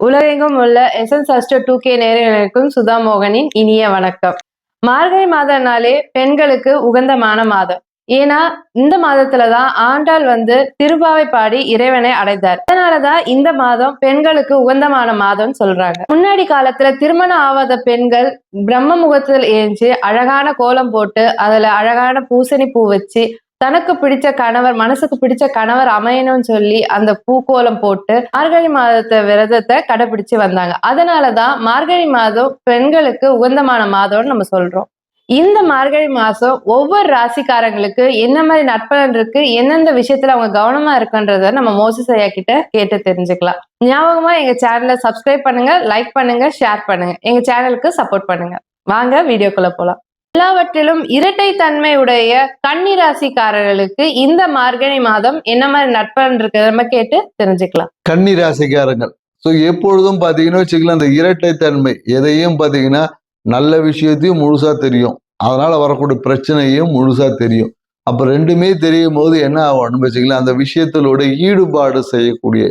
உலகெங்கும் உள்ள எஸ்என் அஸ்டர் டூ கே நேரர்களுக்கும் சுதா மோகனின் இனிய வணக்கம். மார்கழி மாதம்னாலே பெண்களுக்கு உகந்தமான மாதம். ஏன்னா இந்த மாதத்துலதான் ஆண்டாள் வந்து திருப்பாவை பாடி இறைவனை அடைந்தார். அதனாலதான் இந்த மாதம் பெண்களுக்கு உகந்தமான மாதம் சொல்றாங்க. முன்னாடி காலத்துல திருமணம் ஆவாத பெண்கள் பிரம்ம முகத்தில் ஏஞ்சி அழகான கோலம் போட்டு அதுல அழகான பூசணி பூ வச்சு தனக்கு பிடிச்ச கணவர் மனசுக்கு பிடிச்ச கணவர் அமையணும்னு சொல்லி அந்த பூக்கோலம் போட்டு மார்கழி மாதத்தை விரதத்தை கடைபிடிச்சு வந்தாங்க. அதனாலதான் மார்கழி மாதம் பெண்களுக்கு உகந்தமான மாதம்னு நம்ம சொல்றோம். இந்த மார்கழி மாசம் ஒவ்வொரு ராசிக்காரங்களுக்கு என்ன மாதிரி நட்பலன் இருக்கு எந்தெந்த விஷயத்துல அவங்க கவனமா இருக்குன்றத நம்ம மோசஸ் ஐயா கிட்ட கேட்டு தெரிஞ்சுக்கலாம். ஞாபகமா எங்க சேனலை சப்ஸ்கிரைப் பண்ணுங்க லைக் பண்ணுங்க ஷேர் பண்ணுங்க. எங்க சேனலுக்கு சப்போர்ட் பண்ணுங்க. வாங்க வீடியோக்குள்ள போலாம். எல்லாவற்றிலும் இரட்டை தன்மை உடைய கன்னிராசிக்காரர்களுக்கு இந்த மார்கழி மாதம் என்ன மாதிரி நட்பலன் இருக்கு நம்ம கேட்டு தெரிஞ்சுக்கலாம். கன்னி ராசிக்காரங்கள் ஸோ எப்பொழுதும் பார்த்தீங்கன்னா வச்சுக்கலாம் அந்த இரட்டைத்தன்மை எதையும் பார்த்தீங்கன்னா நல்ல விஷயத்தையும் முழுசா தெரியும். அதனால வரக்கூடிய பிரச்சனையும் முழுசா தெரியும். அப்போ ரெண்டுமே தெரியும் போது என்ன ஆகும்னு வச்சுக்கலாம் அந்த விஷயத்திலோட ஈடுபாடு செய்யக்கூடிய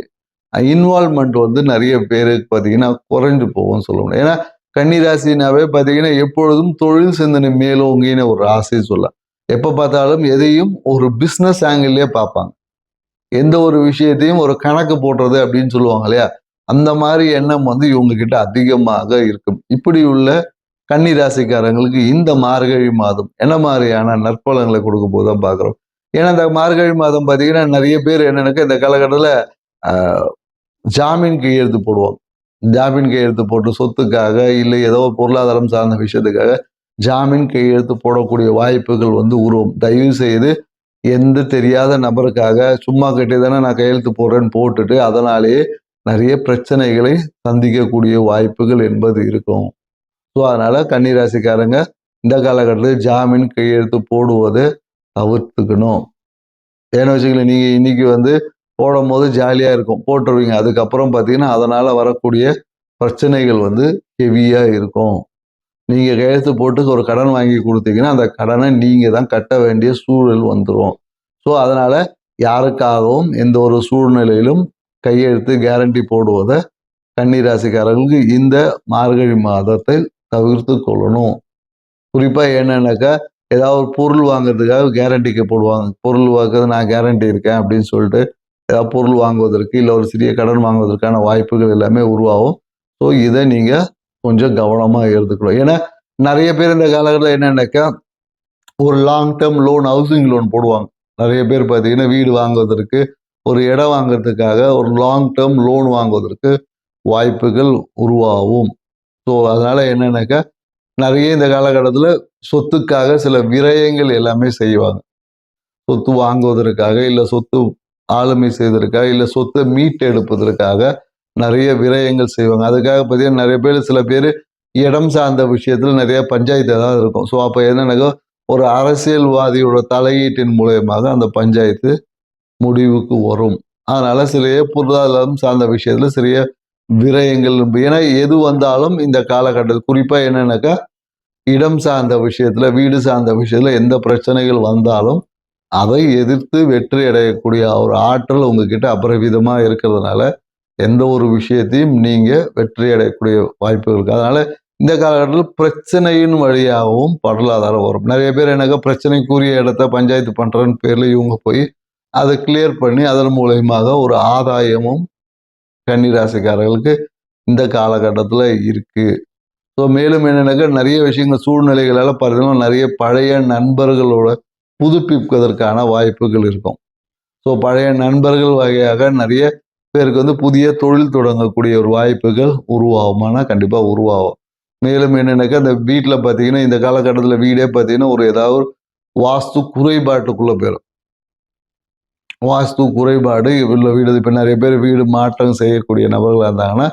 இன்வால்மெண்ட் வந்து நிறைய பேருக்கு பார்த்தீங்கன்னா குறைஞ்சு போகும்னு சொல்ல முடியும். ஏன்னா கன்னிராசினாவே பார்த்தீங்கன்னா எப்பொழுதும் தொழில் சிந்தனை மேலோங்கின ஒரு ஆசை சொல்லலாம். எப்போ பார்த்தாலும் எதையும் ஒரு பிஸ்னஸ் ஆங்கிள்லேயே பார்ப்பாங்க. எந்த ஒரு விஷயத்தையும் ஒரு கணக்கு போடுறது அப்படின்னு சொல்லுவாங்க இல்லையா? அந்த மாதிரி எண்ணம் வந்து இவங்க கிட்ட அதிகமாக இருக்கும். இப்படி உள்ள கன்னி ராசிக்காரங்களுக்கு இந்த மார்கழி மாதம் என்ன மாதிரியான நற்பலங்களை கொடுக்க போதுதான் பார்க்குறோம். ஏன்னா இந்த மார்கழி மாதம் பார்த்தீங்கன்னா நிறைய பேர் என்னன்னாக்கா இந்த காலகட்டத்தில் ஜாமீன் கையெழுத்து போடுவாங்க. ஜாமீன் கையெழுத்து போட்டு சொத்துக்காக இல்லை ஏதோ பொருளாதாரம் சார்ந்த விஷயத்துக்காக ஜாமீன் கையெழுத்து போடக்கூடிய வாய்ப்புகள் வந்து உருவம். தயவு செய்து எந்த தெரியாத நபருக்காக சும்மா கட்டி தானே நான் கையெழுத்து போடுறேன்னு போட்டுட்டு அதனாலேயே நிறைய பிரச்சனைகளை சந்திக்கக்கூடிய வாய்ப்புகள் என்பது இருக்கும். ஸோ அதனால் கன்னிராசிக்காரங்க இந்த காலகட்டத்தில் ஜாமீன் கையெழுத்து போடுவதை தவிர்த்துக்கணும். ஏன்னு வச்சுக்கல நீங்கள் இன்னைக்கு வந்து போடும் போது ஜாலியாக இருக்கும். போட்டுருவீங்க. அதுக்கப்புறம் பார்த்தீங்கன்னா அதனால் வரக்கூடிய பிரச்சனைகள் வந்து ஹெவியாக இருக்கும். நீங்கள் கையெழுத்து போட்டு ஒரு கடன் வாங்கி கொடுத்தீங்கன்னா அந்த கடனை நீங்கள் தான் கட்ட வேண்டிய சூழல் வந்துடும் ஸோ அதனால் யாருக்காகவும் எந்த ஒரு சூழ்நிலையிலும் கையெழுத்து கேரண்டி போடுவதை கன்னிராசிக்காரர்களுக்கு இந்த மார்கழி மாதத்தை தவிர்த்து கொள்ளணும். குறிப்பாக என்னன்னாக்கா ஏதாவது ஒரு பொருள் வாங்குறதுக்காக கேரண்டிக்கு போடுவாங்க. பொருள் வாங்குறது நான் கேரண்டி இருக்கேன் அப்படின்னு சொல்லிட்டு ஏதாவது பொருள் வாங்குவதற்கு இல்லை ஒரு சிறிய கடன் வாங்குவதற்கான வாய்ப்புகள் எல்லாமே உருவாகும். ஸோ இதை நீங்கள் கொஞ்சம் கவனமாக எடுத்துக்கணும். ஏன்னா நிறைய பேர் இந்த காலகட்டத்தில் என்னென்னாக்கா ஒரு long term loan housing loan போடுவாங்க. நிறைய பேர் பார்த்தீங்கன்னா வீடு வாங்குவதற்கு ஒரு இடம் வாங்குறதுக்காக ஒரு லாங் டேர்ம் லோன் வாங்குவதற்கு வாய்ப்புகள் உருவாகும். ஸோ அதனால் என்னென்னாக்கா நிறைய இந்த காலகட்டத்தில் சொத்துக்காக சில விரயங்கள் எல்லாமே செய்வாங்க. சொத்து வாங்குவதற்காக இல்லை சொத்து ஆளுமை செய்வதற்காக இல்லை சொத்தை மீட்டெடுப்பதற்காக நிறைய விரயங்கள் செய்வாங்க. அதுக்காக பார்த்தீங்கன்னா நிறைய பேர் சில பேர் இடம் சார்ந்த விஷயத்தில் நிறைய பஞ்சாயத்து தான் இருக்கும். ஸோ அப்போ என்னன்னாக்கா ஒரு அரசியல்வாதியோட தலையீட்டின் மூலயமாக அந்த பஞ்சாயத்து முடிவுக்கு வரும். அதனால் சில பொருளாதாரம் சார்ந்த விஷயத்தில் சிறிய விரயங்கள் ஏன்னா எது வந்தாலும் இந்த காலகட்டத்தில் குறிப்பாக என்னென்னாக்கா இடம் சார்ந்த விஷயத்தில் வீடு சார்ந்த விஷயத்தில் எந்த பிரச்சனைகள் வந்தாலும் அதை எதிர்த்து வெற்றி அடையக்கூடிய ஒரு ஆற்றல் உங்ககிட்ட அபரிவிதமா இருக்கிறதுனால எந்த ஒரு விஷயத்தையும் நீங்கள் வெற்றி அடையக்கூடிய வாய்ப்புகள் இருக்குது அதனால் இந்த காலகட்டத்தில் பிரச்சனையின் வழியாகவும் பொருளாதாரம் வரும். நிறைய பேர் எனக்கு பிரச்சனைக்குரிய இடத்த பஞ்சாயத்து பண்ணுறேன்னு பேரில் இவங்க போய் அதை கிளியர் பண்ணி அதன் மூலயமாக ஒரு ஆதாயமும் கன்னிராசிக்காரர்களுக்கு இந்த காலகட்டத்தில் இருக்குது ஸோ மேலும் என்னென்னாக்கா நிறைய விஷயங்கள் சூழ்நிலைகளால் பார்த்தீங்கன்னா நிறைய பழைய நண்பர்களோட புதுப்பிப்பதற்கான வாய்ப்புகள் இருக்கும். ஸோ பழைய நண்பர்கள் வகையாக நிறைய பேருக்கு வந்து புதிய தொழில் தொடங்கக்கூடிய ஒரு வாய்ப்புகள் உருவாகுமானா கண்டிப்பாக உருவாகும். மேலும் என்னென்னாக்கா இந்த வீட்டில் பார்த்தீங்கன்னா இந்த காலகட்டத்தில் வீடே பார்த்தீங்கன்னா ஒரு ஏதாவது வாஸ்து குறைபாட்டுக்குள்ளே போயிடும் வாஸ்து குறைபாடு உள்ள வீடு இப்போ நிறைய பேர் வீடு மாற்றம் செய்யக்கூடிய நபர்களாக இருந்தாங்கன்னா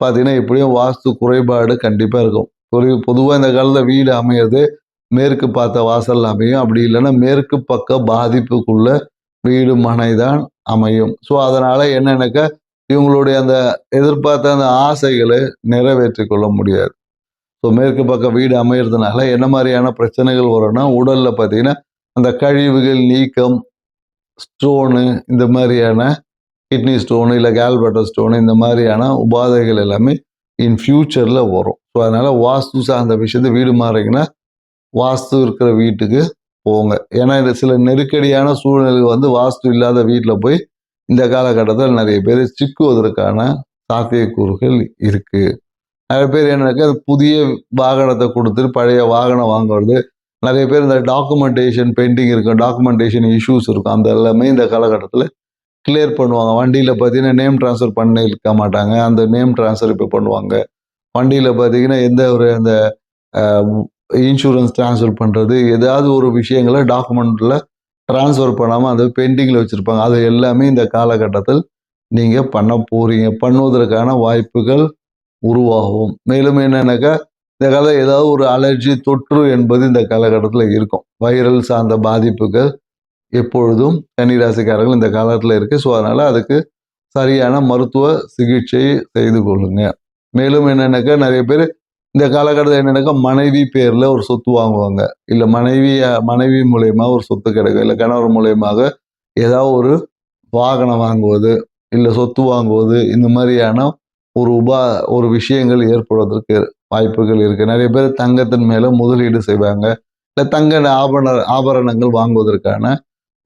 பார்த்தீங்கன்னா எப்படியும் வாஸ்து குறைபாடு கண்டிப்பாக இருக்கும். ஒரு பொதுவாக இந்த காலத்தில் வீடு அமையிறது மேற்கு பார்த்த வாசல் அமையும். அப்படி இல்லைன்னா மேற்கு பக்க பாதிப்புக்குள்ள வீடு மனை தான் அமையும். ஸோ அதனால என்னன்னாக்கா இவங்களுடைய அந்த எதிர்பார்த்த அந்த ஆசைகளை நிறைவேற்றி கொள்ள முடியாது. ஸோ மேற்கு பக்கம் வீடு அமையிறதுனால என்ன மாதிரியான பிரச்சனைகள் வரும்னா உடலில் பார்த்தீங்கன்னா அந்த கழிவுகள் நீக்கம் ஸ்டோனு இந்த மாதிரியான கிட்னி ஸ்டோனு இல்லை கேல்பட்டர் ஸ்டோனு இந்த மாதிரியான உபாதைகள் எல்லாமே இன் ஃபியூச்சரில் வரும். ஸோ அதனால் வாஸ்து சார்ந்த விஷயத்தை வீடு மாறிங்கன்னா வாஸ்து இருக்கிற வீட்டுக்கு போங்க. ஏன்னா இது சில நெருக்கடியான சூழ்நிலை வந்து வாஸ்து இல்லாத வீட்டில் போய் இந்த காலகட்டத்தில் நிறைய பேர் சிக்குவதற்கான சாத்தியக்கூறுகள் இருக்குது நிறைய பேர் என்னக்கா புதிய வாகனத்தை கொடுத்துட்டு பழைய வாகனம் வாங்குறது. நிறைய பேர் இந்த டாக்குமெண்டேஷன் பெண்டிங் இருக்கும் டாக்குமெண்டேஷன் இஷ்யூஸ் இருக்கும். அந்த எல்லாமே இந்த காலகட்டத்தில் கிளியர் பண்ணுவாங்க. வண்டியில் பார்த்தீங்கன்னா நேம் ட்ரான்ஸ்ஃபர் பண்ணி இருக்க மாட்டாங்க. அந்த நேம் ட்ரான்ஸ்ஃபர் இப்போ பண்ணுவாங்க. வண்டியில் பார்த்தீங்கன்னா எந்த ஒரு அந்த இன்சூரன்ஸ் ட்ரான்ஸ்ஃபர் பண்ணுறது ஏதாவது ஒரு விஷயங்களை டாக்குமெண்ட்டில் ட்ரான்ஸ்ஃபர் பண்ணாமல் அதை பெண்டிங்கில் வச்சுருப்பாங்க. அது எல்லாமே இந்த காலகட்டத்தில் நீங்கள் பண்ண போகிறீங்க பண்ணுவதற்கான வாய்ப்புகள் உருவாகும். மேலும் என்னன்னாக்கா இந்த கதை ஏதாவது ஒரு அலர்ஜி தொற்று என்பது இந்த காலகட்டத்தில் இருக்கும். வைரல் சார்ந்த பாதிப்புகள் எப்பொழுதும் கன்னிராசிக்காரர்கள் இந்த காலத்தில் இருக்கு. ஸோ அதனால் அதுக்கு சரியான மருத்துவ சிகிச்சை செய்து கொள்ளுங்க. மேலும் என்னென்னாக்கா நிறைய பேர் இந்த காலகட்டத்தில் என்னென்னாக்கா மனைவி பேரில் ஒரு சொத்து வாங்குவாங்க. இல்லை மனைவி மனைவி மூலயமா ஒரு சொத்து கிடைக்கும். இல்லை கணவர் மூலயமாக ஏதாவது ஒரு வாகனம் வாங்குவது இல்லை சொத்து வாங்குவது இந்த மாதிரியான ஒரு உபா ஒரு விஷயங்கள் ஏற்படுவதற்கு வாய்ப்புகள் இருக்குது நிறைய பேர் தங்கத்தின் மேலே முதலீடு செய்வாங்க. இல்லை தங்க ஆபரண ஆபரணங்கள் வாங்குவதற்கான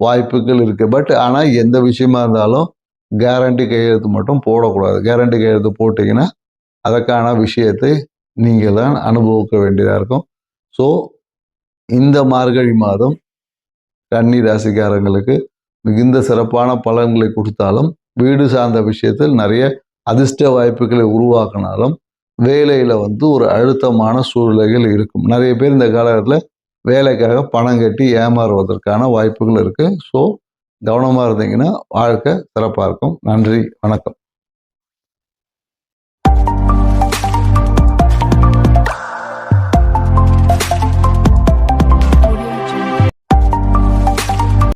வாய்ப்புகள் இருக்குது பட் ஆனால் எந்த விஷயமா இருந்தாலும் கேரண்டி கையெழுத்து மட்டும் போடக்கூடாது. கேரண்டி கையெழுத்து போட்டிங்கன்னா அதற்கான விஷயத்தை நீங்கள் தான் அனுபவிக்க வேண்டியதாக இருக்கும். ஸோ இந்த மார்கழி மாதம் கன்னி ராசிக்காரங்களுக்கு மிகுந்த சிறப்பான பலன்களை கொடுத்தாலும் வீடு சார்ந்த விஷயத்தில் நிறைய அதிர்ஷ்ட வாய்ப்புகளை உருவாக்கினாலும் வேலையில் வந்து ஒரு அழுத்தமான சூழ்நிலைகள் இருக்கும். நிறைய பேர் இந்த காலகட்டத்தில் வேலைக்காக பணம் கட்டி ஏமாறுவதற்கான வாய்ப்புகள் இருக்குது ஸோ கவனமாக இருந்தீங்கன்னா வாழ்க்கை சிறப்பாக இருக்கும். நன்றி வணக்கம்.